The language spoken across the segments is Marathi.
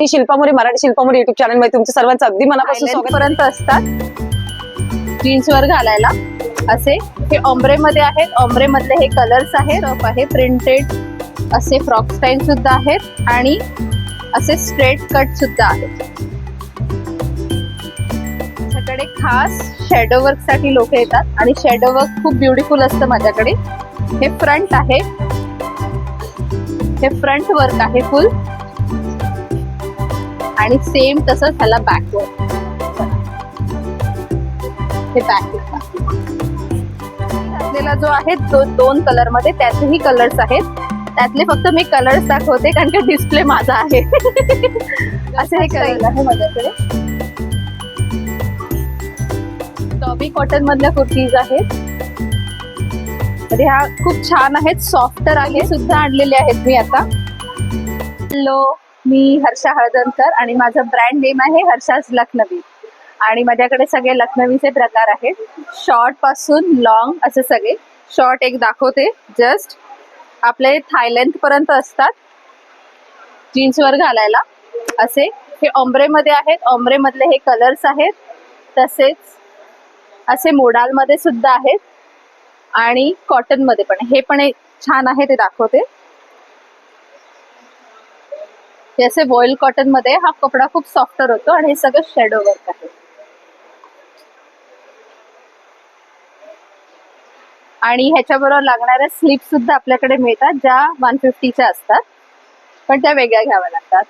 मी शिल्पामुळे मराठी शिल्पामुळे युट्यूब चॅनलमध्ये तुमचं सर्वांचं अगदी मनापासून स्वागत. पर्यंत असतात. जीन्स वर घालायला असे. हे ऑम्ब्रे मध्ये आहेत. ऑम्ब्रे मधले हे कलर्स आहेत. टॉप आहे. प्रिंटेड असे फ्रॉक स्टाईल सुद्धा आहेत. आणि असे स्ट्रेट कट सुद्धा आहेत. माझ्याकडे खास शॅडो वर्कसाठी लोक येतात. आणि शॅडो वर्क खूप ब्युटिफुल असतं माझ्याकडे. हे फ्रंट आहे. हे फ्रंट वर्क आहे फुल आणि सेम तसंच ह्याला बॅक वर्क हे बॅक जो आहे तो दोन कलरमध्ये त्याचेही कलर्स आहेत. त्यातले फक्त मी कलर्स दाखवते कारण का डिस्प्ले माझा आहे. असे हे कलर आहे माझ्याकडे. टॉबी कॉटन मधल्या कुर्तीज आहेत. तर ह्या खूप छान आहेत सॉफ्टर आहे सुद्धा आणलेले आहेत मी आता. हॅलो मी हर्षा हळदणकर आणि माझं ब्रँड नेम आहे हर्षाज लखनवी. आणि माझ्याकडे सगळे लखनवीचे प्रकार आहेत. शॉर्टपासून लॉंग असे सगळे. शॉर्ट एक दाखवते. जस्ट आपले थायलँड पर्यंत असतात. जीन्सवर घालायला. असे. हे ऑम्ब्रे मध्ये आहेत. ऑम्ब्रे मधले हे कलर्स आहेत. तसेच असे मोडाल मध्ये सुद्धा आहेत. आणि कॉटनमध्ये पण. हे पण एक छान आहे ते दाखवते. हे असे कॉटनमध्ये हा कपडा खूप सॉफ्टर होतो आणि हे सगळं शेडो वर्क आहे. आणि ह्याच्याबरोबर लागणाऱ्या स्लीप सुद्धा आपल्याकडे मिळतात ज्या वन फिफ्टीच्या असतात पण त्या वेगळ्या घ्याव्या लागतात.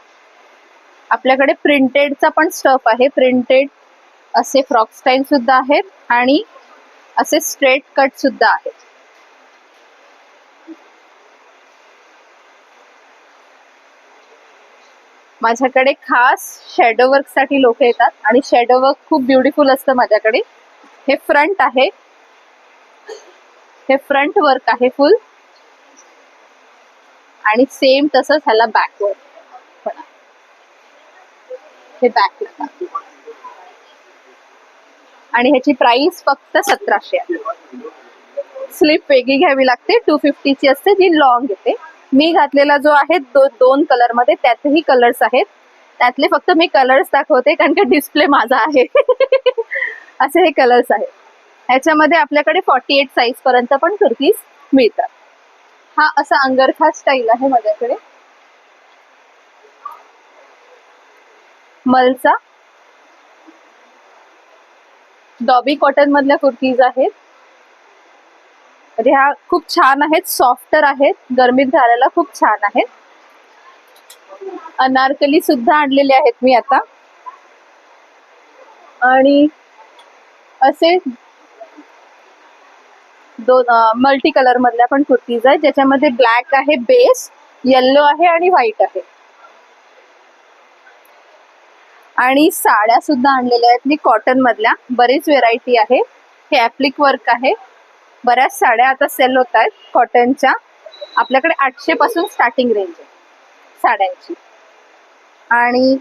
आपल्याकडे प्रिंटेडचा पण स्टफ आहे. प्रिंटेड असे फ्रॉक स्टाईल सुद्धा आहेत आणि असे स्ट्रेट कट सुद्धा आहेत. माझ्याकडे खास शॅडो वर्कसाठी लोक येतात आणि शॅडो वर्क खूप ब्युटिफुल असतं माझ्याकडे. हे फ्रंट आहे. हे फ्रंट वर्क आहे फुल आणि सेम तसंच ह्याला बॅक वर्क हे बॅक आणि ह्याची प्राइस फक्त सतराशे आहे. स्लीप वेगळी घ्यावी लागते. टू फिफ्टीची असते जी लॉंग येते. मी घातलेला जो आहे दो, दोन कलरमध्ये त्यातही कलर्स आहेत. त्यातले फक्त मी कलर्स दाखवते कारण का डिस्प्ले माझा आहे. असे हे कलर्स आहेत. ह्याच्यामध्ये आपल्याकडे फॉर्टी एट साईज पर्यंत पण कुर्तीज मिळतात. हा असा अंगरखा स्टाईल आहे माझ्याकडे. मलचा. डॉबी कॉटन मधल्या कुर्तीज आहेत. तर ह्या खूप छान आहेत सॉफ्टर आहेत गरमीत घालायला खूप छान आहेत. अनारकली सुद्धा आणलेले आहेत मी आता. आणि असे दोन मल्टी कलर मधल्या पण कुर्तीज आहेत ज्याच्यामध्ये ब्लॅक आहे बेस येल्लो आहे आणि व्हाईट आहे. आणि साड्या सुद्धा आणलेल्या आहेत मी कॉटन मधल्या. बरीच व्हेरायटी आहे. हे ऍप्लिक वर्क आहे. बऱ्याच साड्या आता सेल होत आहेत कॉटनच्या आपल्याकडे आठशे पासून स्टार्टिंग रेंज आहे साड्यांची. आणि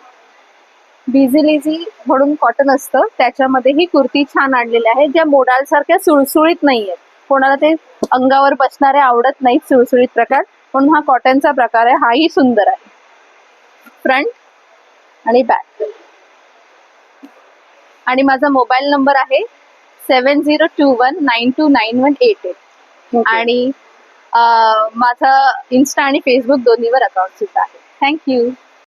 बिझिलिझी म्हणून कॉटन असतं त्याच्यामध्ये ही कुर्ती छान आणलेली आहे ज्या मोडाल सारख्या सुळसुळीत नाही आहेत कोणाला ते अंगावर बसणारे आवडत नाहीत सुळसुळीत प्रकार म्हणून हा कॉटनचा प्रकार आहे हाही सुंदर आहे. फ्रंट आणि बॅक आणि माझा मोबाईल नंबर आहे seven zero two one nine two nine one eight eight आणि माझा इन्स्टा आणि फेसबुक दोन्हीवर अकाउंट सुद्धा आहे. थँक्यू